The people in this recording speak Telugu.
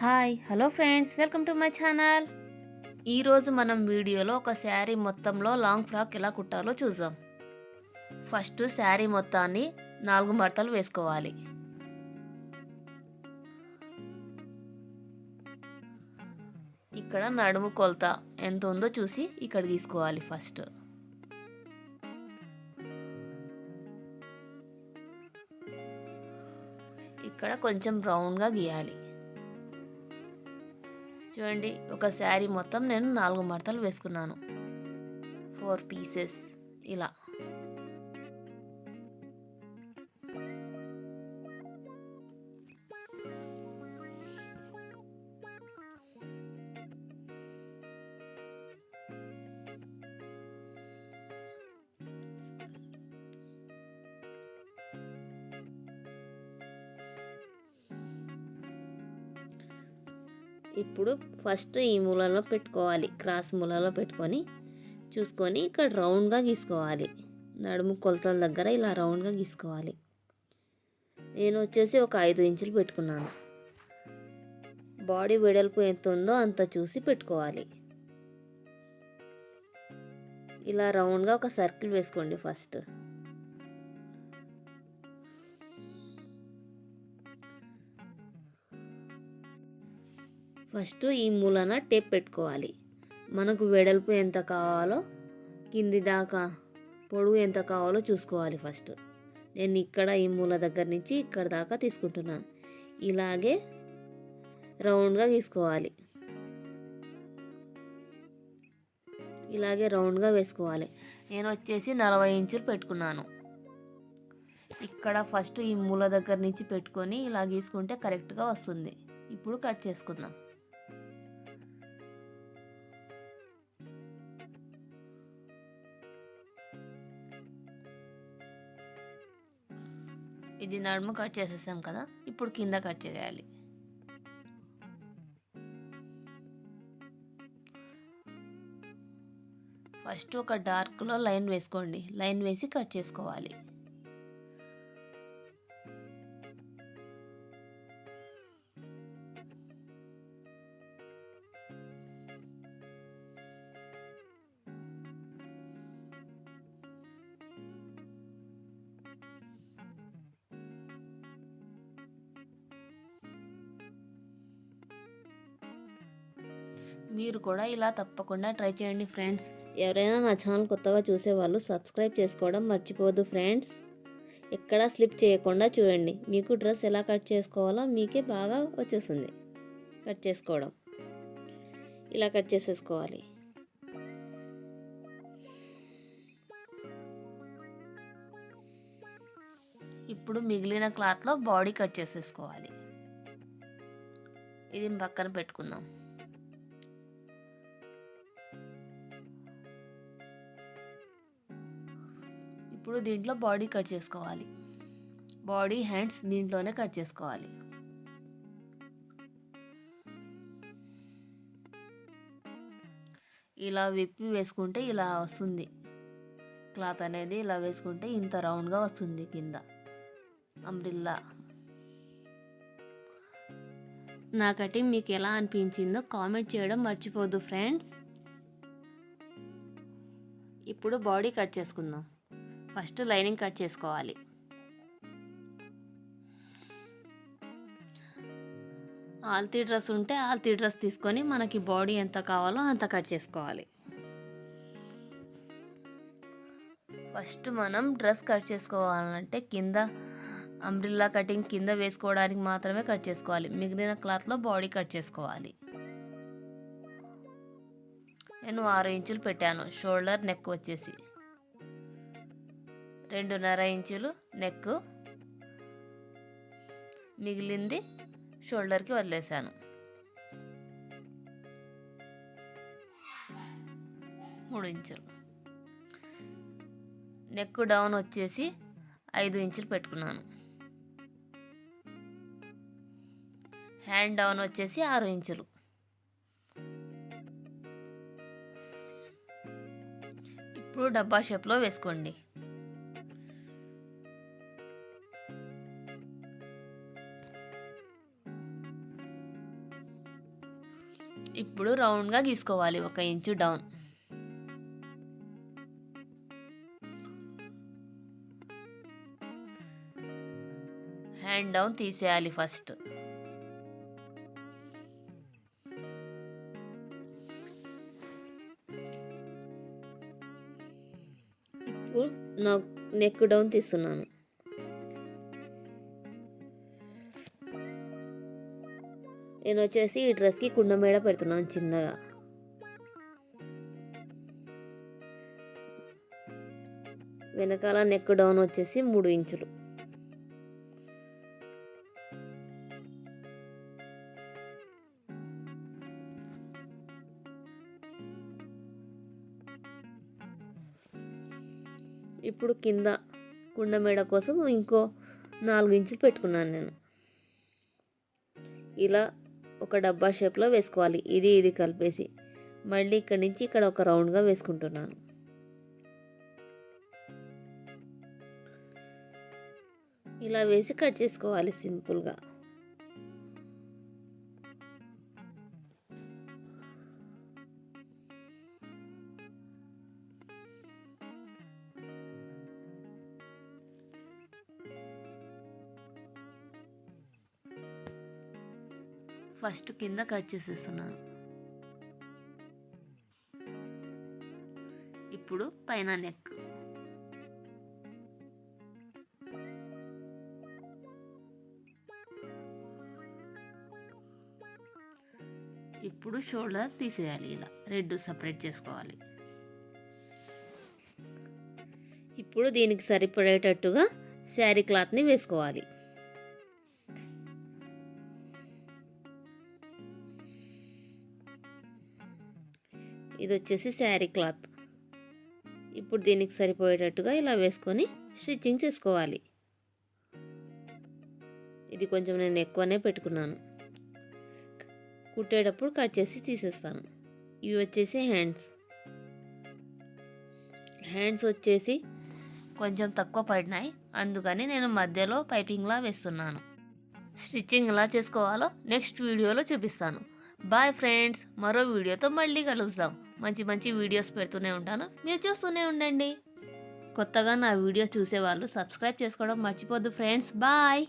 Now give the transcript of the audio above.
Hi hello friends welcome to my channel. ఈరోజు మనం వీడియోలో ఒక శారీ మొత్తంలో లాంగ్ ఫ్రాక్ ఎలా కుట్టాలో చూద్దాం. ఫస్ట్ శారీ మొత్తాన్ని నాలుగు మడతలు వేసుకోవాలి. ఇక్కడ నడుము కొలత ఎంత ఉందో చూసి ఇక్కడ తీసుకోవాలి ఫస్ట్. ఇక్కడ కొంచెం బ్రౌన్గా గీయాలి. చూడండి ఒక శారీ మొత్తం నేను నాలుగు మడతలు వేసుకున్నాను. ఫోర్ పీసెస్ ఇలా. ఇప్పుడు ఫస్ట్ ఈ మూలలో పెట్టుకోవాలి. క్రాస్ మూలలో పెట్టుకొని చూసుకొని ఇక్కడ రౌండ్గా గీసుకోవాలి. నడుము కొలతల దగ్గర ఇలా రౌండ్గా గీసుకోవాలి. నేను వచ్చేసి ఒక ఐదు ఇంచులు పెట్టుకున్నాను. బాడీ వెడల్పు ఎంత ఉందో అంత చూసి పెట్టుకోవాలి. ఇలా రౌండ్గా ఒక సర్కిల్ వేసుకోండి ఫస్ట్. ఫస్ట్ ఈ మూలన టేప్ పెట్టుకోవాలి. మనకు వెడల్పు ఎంత కావాలో కింది దాకా పొడవు ఎంత కావాలో చూసుకోవాలి ఫస్ట్. నేను ఇక్కడ ఈ మూల దగ్గర నుంచి ఇక్కడ దాకా తీసుకుంటున్నాను ఇలాగే రౌండ్గా తీసుకోవాలి ఇలాగే రౌండ్గా వేసుకోవాలి. నేను వచ్చేసి నలభై ఇంచులు పెట్టుకున్నాను. ఇక్కడ ఫస్ట్ ఈ మూల దగ్గర నుంచి పెట్టుకొని ఇలా గీసుకుంటే కరెక్ట్గా వస్తుంది. ఇప్పుడు కట్ చేసుకుందాం. ఇది నడుము కట్ చేసేసాం కదా ఇప్పుడు కింద కట్ చేయాలి. ఫస్ట్ ఒక డార్క్లో లైన్ వేసుకోండి. లైన్ వేసి కట్ చేసుకోవాలి. మీరు కూడా ఇలా తప్పకుండా ట్రై చేయండి ఫ్రెండ్స్. ఎవరైనా నా ఛానల్ కొత్తగా చూసేవాళ్ళు సబ్స్క్రైబ్ చేసుకోవడం మర్చిపోవద్దు ఫ్రెండ్స్. ఎక్కడా స్లిప్ చేయకుండా చూడండి. మీకు డ్రెస్ ఎలా కట్ చేసుకోవాలో మీకే బాగా వచ్చేస్తుంది. కట్ చేసుకోవడం. ఇలా కట్ చేసేసుకోవాలి. ఇప్పుడు మిగిలిన క్లాత్లో బాడీ కట్ చేసేసుకోవాలి. ఇది పక్కన పెట్టుకుందాం. ఇప్పుడు దీంట్లో బాడీ కట్ చేసుకోవాలి. బాడీ హ్యాండ్స్ దీంట్లోనే కట్ చేసుకోవాలి. ఇలా విప్పి వేసుకుంటే ఇలా వస్తుంది. క్లాత్ అనేది ఇలా వేసుకుంటే ఇంత రౌండ్గా వస్తుంది కింద. అంబ్రిల్లా నా కటింగ్ మీకు ఎలా అనిపించిందో కామెంట్ చేయడం మర్చిపోద్దు ఫ్రెండ్స్ ఇప్పుడు బాడీ కట్ చేసుకుందాం. ఫస్ట్ లైనింగ్ కట్ చేసుకోవాలి. ఆల్తీ డ్రెస్ ఉంటే ఆల్తీ డ్రెస్ తీసుకొని మనకి బాడీ ఎంత కావాలో అంత కట్ చేసుకోవాలి. ఫస్ట్ మనం డ్రెస్ కట్ చేసుకోవాలంటే కింద అంబ్రిల్లా కటింగ్ కింద వేసుకోవడానికి మాత్రమే కట్ చేసుకోవాలి. మిగిలిన క్లాత్లో బాడీ కట్ చేసుకోవాలి. నేను ఆరు ఇంచులు పెట్టాను. షోల్డర్ నెక్ వచ్చేసి. రెండున్నర ఇంచులు నెక్ మిగిలింది షోల్డర్కి వదిలేసాను మూడు ఇంచులు. నెక్ డౌన్ వచ్చేసి ఐదు ఇంచులు పెట్టుకున్నాను. హ్యాండ్ డౌన్ వచ్చేసి ఆరు ఇంచులు. ఇప్పుడు డబ్బా షేప్లో వేసుకోండి. ఇప్పుడు రౌండ్గా గీసుకోవాలి ఒక ఇంచు డౌన్. హ్యాండ్ డౌన్ తీసేయాలి ఫస్ట్. ఇప్పుడు నా నెక్ డౌన్ తీస్తున్నాను. నేను వచ్చేసి ఈ డ్రెస్కి కుండమేడ పెడుతున్నాను చిన్నగా. వెనకాల నెక్ డౌన్ వచ్చేసి మూడు ఇంచులు. ఇప్పుడు కింద కుండ మేడ కోసం ఇంకో నాలుగు ఇంచులు పెట్టుకున్నాను నేను. ఇలా ఒక డబ్బా షేప్లో వేసుకోవాలి. ఇది ఇది కలిపేసి. మళ్ళీ ఇక్కడి నుంచి ఇక్కడ ఒక రౌండ్గా వేసుకుంటున్నాను. ఇలా వేసి కట్ చేసుకోవాలి సింపుల్గా. ఫస్ట్ కింద కట్ చేసేస్తున్నాను ఇప్పుడు పైన నెక్. ఇప్పుడు షోల్డర్ తీసేయాలి ఇలా. రెడ్ సపరేట్ చేసుకోవాలి. ఇప్పుడు దీనికి సరిపడేటట్టుగా శారీ క్లాత్ని వేసుకోవాలి. ఇది వచ్చేసి శారీ క్లాత్. ఇప్పుడు దీనికి సరిపోయేటట్టుగా ఇలా వేసుకొని స్టిచ్చింగ్ చేసుకోవాలి. ఇది కొంచెం నేను ఎక్కువనే పెట్టుకున్నాను. కుట్టేటప్పుడు కట్ చేసి తీసేస్తాను. ఇవి వచ్చేసి హ్యాండ్స్. హ్యాండ్స్ వచ్చేసి కొంచెం తక్కువ పడినాయి. అందుకని నేను మధ్యలో పైపింగ్లా వేస్తున్నాను. స్టిచ్చింగ్ ఎలా చేసుకోవాలో నెక్స్ట్ వీడియోలో చూపిస్తాను. Bye friends! మరో వీడియోతో మళ్ళీ కలుద్దాం. మంచి మంచి వీడియోస్ పెడుతూనే ఉంటాను. మీరు చూస్తూనే ఉండండి. కొత్తగా నా వీడియోస్ చూసేవాళ్ళు సబ్స్క్రైబ్ చేసుకోవడం మర్చిపోద్దు ఫ్రెండ్స్. బాయ్.